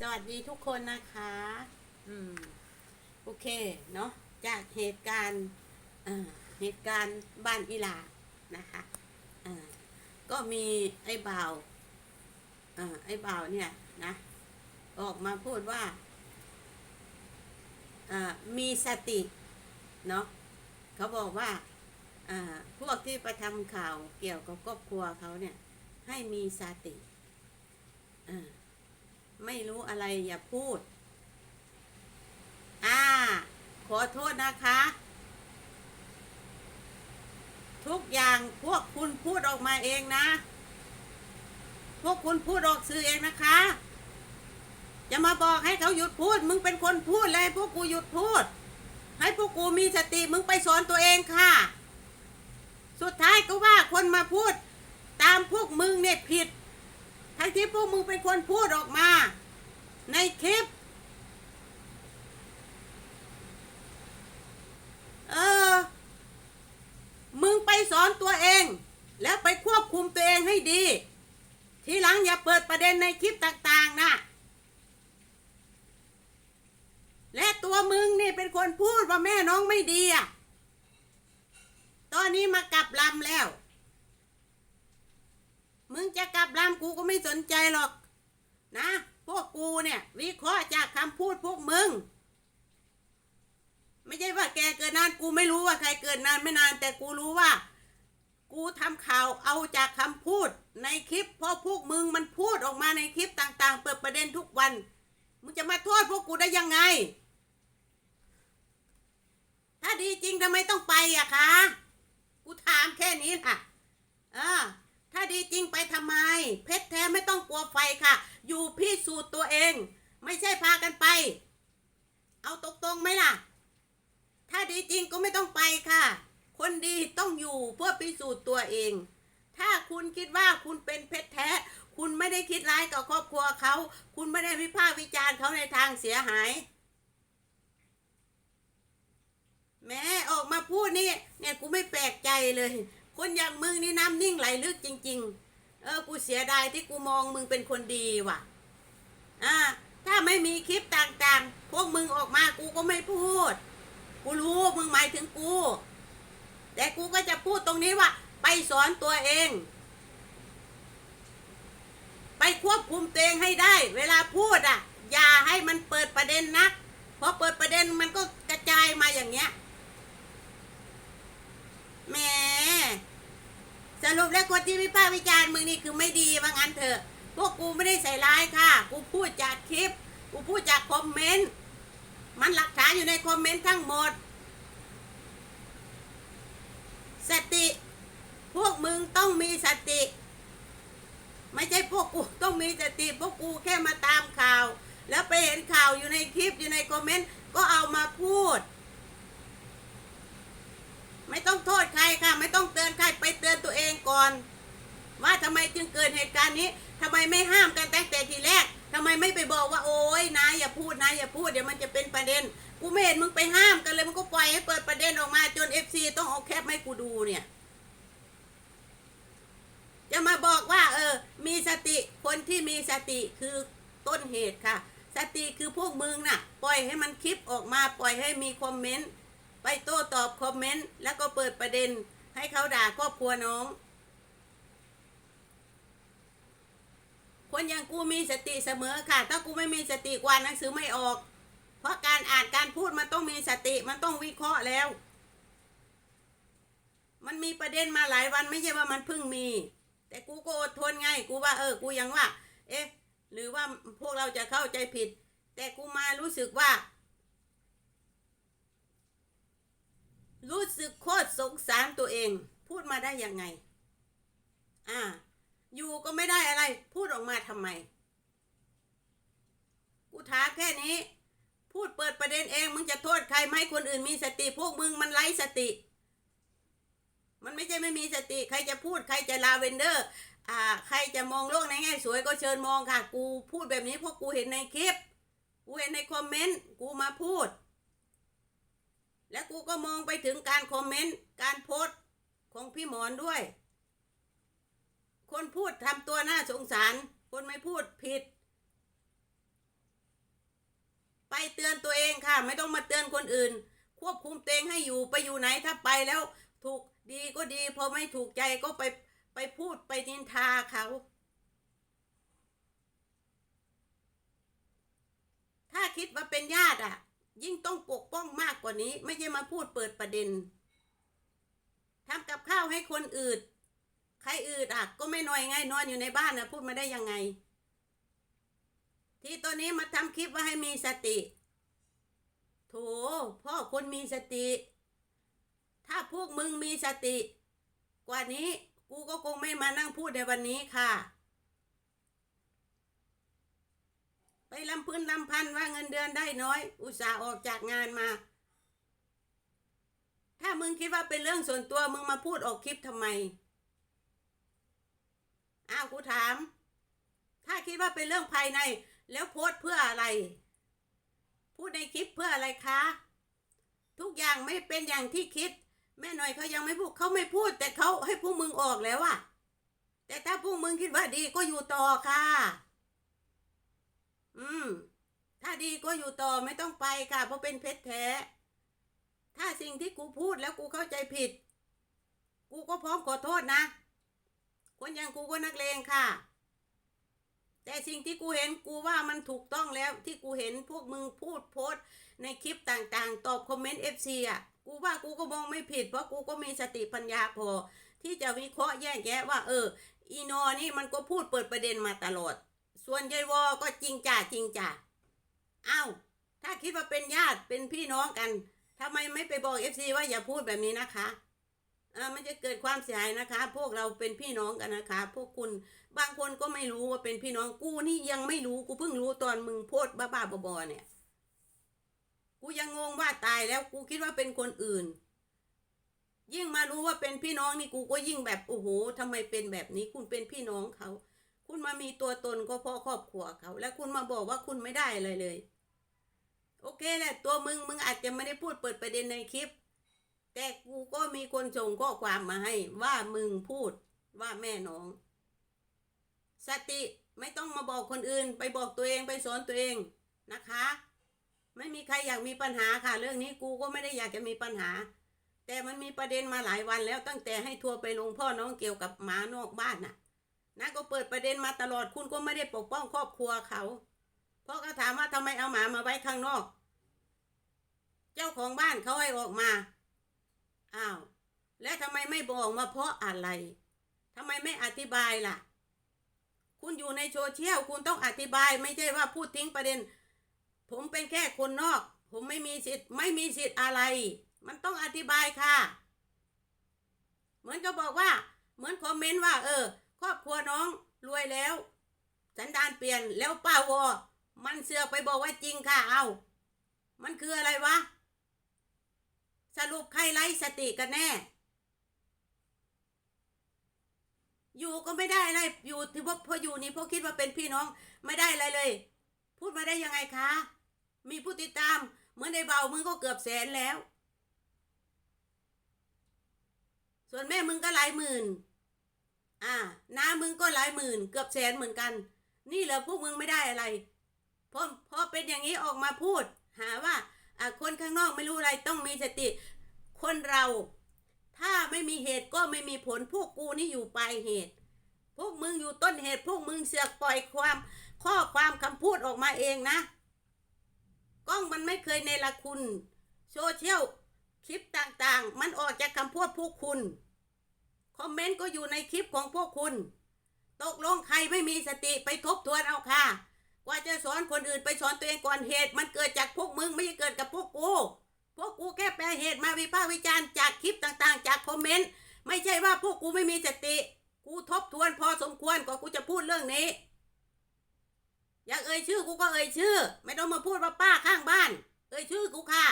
สวัสดีทุกคนนะคะ อืม โอเค เนาะ จากเหตุการณ์เหตุการณ์บ้านอิหลา นะคะอ่าก็มีไอ้บ่าวอ่าไอ้บ่าวเนี่ยนะ ออกมาพูดว่าอ่ามีสติ เนาะ เขาบอกว่าอ่า พวกที่ประทำข่าวเกี่ยวกับครอบครัวเขาเนี่ย ให้มีสติอ่า ไม่รู้อะไรอย่าพูด อ่า ขอโทษนะคะ ทุกอย่างพวกคุณพูดออกมาเองนะ พวกคุณพูดออกสื่อเองนะคะจะมาบอกให้เขาหยุดพูด มึงเป็นคนพูดเลยพวกกูหยุดพูด ให้พวกกูมีสติมึงไปสอนตัวเองค่ะ สุดท้ายก็ว่าคนมาพูด ตามพวกมึงเนี่ยผิด ทั้งที่พวกมึงเป็นคนพูดออกมา ในคลิป เออ มึงไปสอนตัวเอง แล้วไปควบคุมตัวเองให้ดี ทีหลังอย่าเปิดประเด็นในคลิปต่างๆนะและตัวมึงนี่เป็นคนพูดว่าแม่น้องไม่ดีอะ ตอนนี้มากลับลำแล้ว มึงจะกลับลำกูก็ไม่สนใจหรอก นะ พวกกูเนี่ย วิเคราะห์จากคำพูดพวกมึง ไม่ใช่ว่าแกเกิดนานกูไม่รู้ว่าใครเกิดนานไม่นาน แต่กูรู้ว่า กูทำข่าวเอาจากคำพูดในคลิปเพราะพวกมึงมันพูดออกมาในคลิปต่าง ๆ เปิดประเด็นทุกวัน มึงจะมาโทษพวกกูได้ยังไง ถ้าดีจริงทำไมต้องไปอะคะ กูถามแค่นี้ล่ะ เออ ถ้าดีจริงไปทำไม เพชรแท้ไม่ต้องกลัวไฟค่ะ อยู่พิสูจน์ตัวเอง ไม่ใช่พากันไป เอาตรงๆไหมล่ะ ถ้าดีจริงก็ไม่ต้องไปค่ะ คนดีต้องอยู่เพื่อพิสูจน์ตัวเอง ถ้าคุณคิดว่าคุณเป็นเพชรแท้ คุณไม่ได้คิดร้ายกับครอบครัวเขา คุณไม่ได้วิพากษ์วิจารณ์เขาในทางเสียหายแม้ออกมาพูดนี่เนี่ยกูไม่แปลกใจเลย คนอย่างมึงนี่น้ำนิ่งไหลลึกจริง ๆ เออ กูเสียดายที่กูมองมึงเป็นคนดีว่ะ อ่า ถ้าไม่มีคลิปต่างๆ พวกมึงออกมากูก็ไม่พูด กูรู้มึงหมายถึงกู แต่กูก็จะพูดตรงนี้ว่า ไปสอนตัวเอง ไปควบคุมตัวเองให้ได้ เวลาพูดอะ อย่าให้มันเปิดประเด็นนักพอเปิดประเด็นมันก็กระจายมาอย่างเงี้ยแหม สรุปแล้วคนที่วิพากษ์วิจารณ์มึงนี่คือไม่ดีว่างั้นเถอะพวกกูไม่ได้ใส่ร้ายค่ะ กูพูดจากคลิป กูพูดจากคอมเมนต์ มันหลักฐานอยู่ในคอมเมนต์ทั้งหมด สติ พวกมึงต้องมีสติ ไม่ใช่พวกกูต้องมีสติ พวกกูแค่มาตามข่าว แล้วไปเห็นข่าวอยู่ในคลิปอยู่ในคอมเมนต์ ก็เอามาพูด ไม่ต้องโทษใครค่ะ ไม่ต้องเตือนใครไปเตือนตัวเองก่อน ว่าทำไมจึงเกิดเหตุการณ์นี้ทำไมไม่ห้ามกันตั้งแต่ทีแรกทำไมไม่ไปบอกว่าโอ๊ยนายอย่าพูดนะอย่าพูดเดี๋ยวมันจะเป็นประเด็นกูไม่เห็นมึงไปห้ามกันเลยมึงก็ปล่อยให้เปิดประเด็นออกมาจนเอฟซีต้องเอาแคปให้กูดูเนี่ย จะมาบอกว่า เออ มีสติคนที่มีสติคือต้นเหตุค่ะ สติคือพวกมึงน่ะ ปล่อยให้มันคลิปออกมาปล่อยให้มีคอมเมนต์ ไปโต้ตอบคอมเมนต์แล้วก็เปิดประเด็นให้เขาด่าครอบครัวน้อง คนอย่างกูมีสติเสมอค่ะ ถ้ากูไม่มีสติกว่าหนังสือไม่ออก เพราะการอ่านการพูดมันต้องมีสติมันต้องวิเคราะห์แล้ว มันมีประเด็นมาหลายวันไม่ใช่ว่ามันเพิ่งมี แต่กูก็อดทนไง กูว่าเออ กูยังว่า เอ๊ะ หรือว่าพวกเราจะเข้าใจผิด แต่กูมารู้สึกว่า รู้สึกโคตรสงสารตัวเอง พูดมาได้ยังไง อ่า อยู่ก็ไม่ได้อะไร พูดออกมาทำไม กูถามแค่นี้ พูดเปิดประเด็นเอง มึงจะโทษใครไม่ให้คนอื่นมีสติ พวกมึงมันไร้สติ มันไม่ใช่ไม่มีสติ ใครจะพูดใครจะลาเวนเดอร์ อ่า ใครจะมองโลกในแง่สวยก็เชิญมองค่ะ กูพูดแบบนี้เพราะกูเห็นในคลิป กูเห็นในคอมเมนต์ กูมาพูด กูก็มองไปถึงการคอมเมนต์ การโพสต์ของพี่หมอนด้วย คนพูดทำตัวน่าสงสาร คนไม่พูดผิด ไปเตือนตัวเองค่ะ ไม่ต้องมาเตือนคนอื่น ควบคุมตัวเองให้อยู่ไปอยู่ไหนถ้าไปแล้ว ถูกดีก็ดี พอไม่ถูกใจก็ไปไปพูดไปนินทาเขาถ้าคิดว่าเป็นญาติอะ ยิ่งต้องปกป้องมากกว่านี้ ไม่ใช่มาพูดเปิดประเด็นทำกับข้าวให้คนอื่นใครอื่นอะ ก็ไม่น้อยไงนอนอยู่ในบ้านนะพูดมาได้ยังไง ที่ตัวนี้มาทำคลิปว่าให้มีสติ โถพ่อคนมีสติ ถ้าพวกมึงมีสติ กว่านี้กูก็คงไม่มานั่งพูดในวันนี้ค่ะ ไป ลำพื้นลำพันว่าเงินเดือนได้น้อย อุตส่าห์ออกจากงานมา ถ้ามึงคิดว่าเป็นเรื่องส่วนตัวมึงมาพูดออกคลิปทำไม อ้าวกูถาม ถ้าคิดว่าเป็นเรื่องภายใน แล้วโพสเพื่ออะไร พูดในคลิปเพื่ออะไรคะ ทุกอย่างไม่เป็นอย่างที่คิด แม่หน่อยเขายังไม่พูดเขาไม่พูด แต่เขาให้พวกมึงออกแล้วอะแต่ถ้าพวกมึงคิดว่าดีก็อยู่ต่อค่ะ อืม ถ้าดีก็อยู่ต่อไม่ต้องไปค่ะ เพราะเป็นเพชรแท้ ถ้าสิ่งที่กูพูดแล้วกูเข้าใจผิด กูก็พร้อมขอโทษนะ คนอย่างกูก็นักเลงค่ะ แต่สิ่งที่กูเห็นกูว่ามันถูกต้องแล้วที่กูเห็นพวกมึงพูดโพสต์ในคลิปต่างๆ ตอบคอมเมนต์เอฟซีอะ กูว่ากูก็มองไม่ผิด เพราะกูก็มีสติปัญญาพอที่จะวิเคราะห์แยกแยะว่า เออ อีนอนี่มันก็พูดเปิดประเด็นมาตลอด ส่วนยายวอก็จริงจ่าจริงจ่าอ้าวถ้าคิดว่าเป็นญาติเป็นพี่น้องกันทำไมไม่ไปบอกเอฟซีว่าอย่าพูดแบบนี้นะคะอ่ามันจะเกิดความเสียหายนะคะ พวกเราเป็นพี่น้องกันนะคะ พวกคุณบางคนก็ไม่รู้ว่าเป็นพี่น้องกูนี่ยังไม่รู้กูเพิ่งรู้ตอนมึงโพดบ้าๆบอๆเนี่ย กูยังงงว่าตายแล้วกูคิดว่าเป็นคนอื่น ยิ่งมารู้ว่าเป็นพี่น้องนี่กูก็ยิ่งแบบโอ้โหทำไมเป็นแบบนี้คุณเป็นพี่น้องเขา คุณมามีตัวตนก็เพราะครอบครัวเขา แล้วคุณมาบอกว่าคุณไม่ได้อะไรเลย โอเคแหละตัวมึงมึงอาจจะไม่ได้พูดเปิดประเด็นในคลิป แต่กูก็มีคนส่งข้อความมาให้ ว่ามึงพูดว่าแม่น้อง สติไม่ต้องมาบอกคนอื่น ไปบอกตัวเองไปสอนตัวเองนะคะ ไม่มีใครอยากมีปัญหาค่ะ เรื่องนี้กูก็ไม่ได้อยากจะมีปัญหา แต่มันมีประเด็นมาหลายวันแล้วตั้งแต่ให้ทัวร์ไปลงพ่อน้องเกี่ยวกับหมานอกบ้านน่ะ นะก็เปิดประเด็นมาตลอดคุณก็ไม่ได้ปกป้องครอบครัวเขา เพราะเขาถามว่าทำไมเอาหมามาไว้ข้างนอก เจ้าของบ้านเขาให้ออกมา อ้าว แล้วทำไมไม่บอกมาเพราะอะไรทำไมไม่อธิบายล่ะ คุณอยู่ในโซเชียลคุณต้องอธิบายไม่ใช่ว่าพูดทิ้งประเด็น ผมเป็นแค่คนนอก ผมไม่มีสิทธิ์ไม่มีสิทธิ์อะไร มันต้องอธิบายค่ะ เหมือนก็บอกว่า เหมือนคอมเมนต์ว่า เออ ครอบครัวน้องรวยแล้ว สันดานเปลี่ยนแล้วป้าวอ มันเสือกไปบอกว่าจริงค่ะเอา มันคืออะไรวะ สรุปใครไร้สติกันแน่ อยู่ก็ไม่ได้อะไร อยู่ที่พวกพออยู่นี่พวกคิดว่าเป็นพี่น้องไม่ได้อะไรเลย พูดมาได้ยังไงคะ มีผู้ติดตาม เหมือนในเบามึงก็เกือบแสนแล้ว ส่วนแม่มึงก็หลายหมื่น อ่าน้ามึงก็หลายหมื่น เกือบแสนเหมือนกัน นี่เหรอพวกมึงไม่ได้อะไรพอพอเป็นอย่างนี้ออกมาพูด หาว่าอ่าคนข้างนอกไม่รู้อะไรต้องมีสติ คนเรา ถ้าไม่มีเหตุก็ไม่มีผลพวกกูนี่อยู่ปลายเหตุ พวกมึงอยู่ต้นเหตุ พวกมึงเสือกปล่อยความ ข้อความคำพูดออกมาเองนะกล้องมันไม่เคยในละคุณ โซเชียลคลิปต่างๆ มันออกจากคำพูดพวกคุณ คอมเมนต์ก็อยู่ในคลิปของพวกคุณ ตกลงใครไม่มีสติไปทบทวนเอาค่ะ กว่าจะสอนคนอื่นไปสอนตัวเองก่อนเหตุ มันเกิดจากพวกมึงไม่ใช่เกิดกับพวกกู พวกกูแค่แปลเหตุมาวิพากษ์วิจารณ์จากคลิปต่างๆ จากคอมเมนต์ ไม่ใช่ว่าพวกกูไม่มีสติ กูทบทวนพอสมควรกว่ากูจะพูดเรื่องนี้ อยากเอ่ยชื่อกูก็เอ่ยชื่อ ไม่ต้องมาพูดว่าป้าข้างบ้าน เอ่ยชื่อกูค่ะ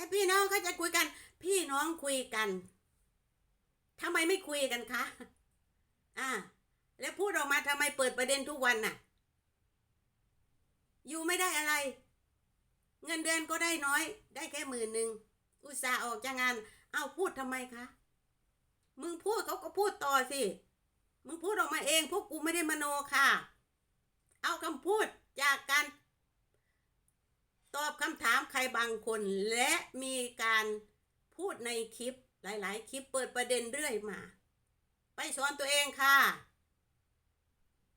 แม่พี่น้องก็จะคุยกัน พี่น้องคุยกันทำไมไม่คุยกันคะอ่า แล้วพูดออกมาทำไมเปิดประเด็นทุกวันน่ะ อยู่ไม่ได้อะไร เงินเดือนก็ได้น้อย ได้แค่หมื่นหนึ่งอุตส่าห์ออกจากงาน เอาพูดทำไมคะมึงพูดเขาก็พูดต่อสิมึงพูดออกมาเองพวกกูไม่ได้มโนค่ะ เอาคำพูดจากการ ตอบคำถามใครบางคนและมีการพูดในคลิปหลาย ๆ คลิปเปิดประเด็นเรื่อยมา ไปสอนตัวเองค่ะ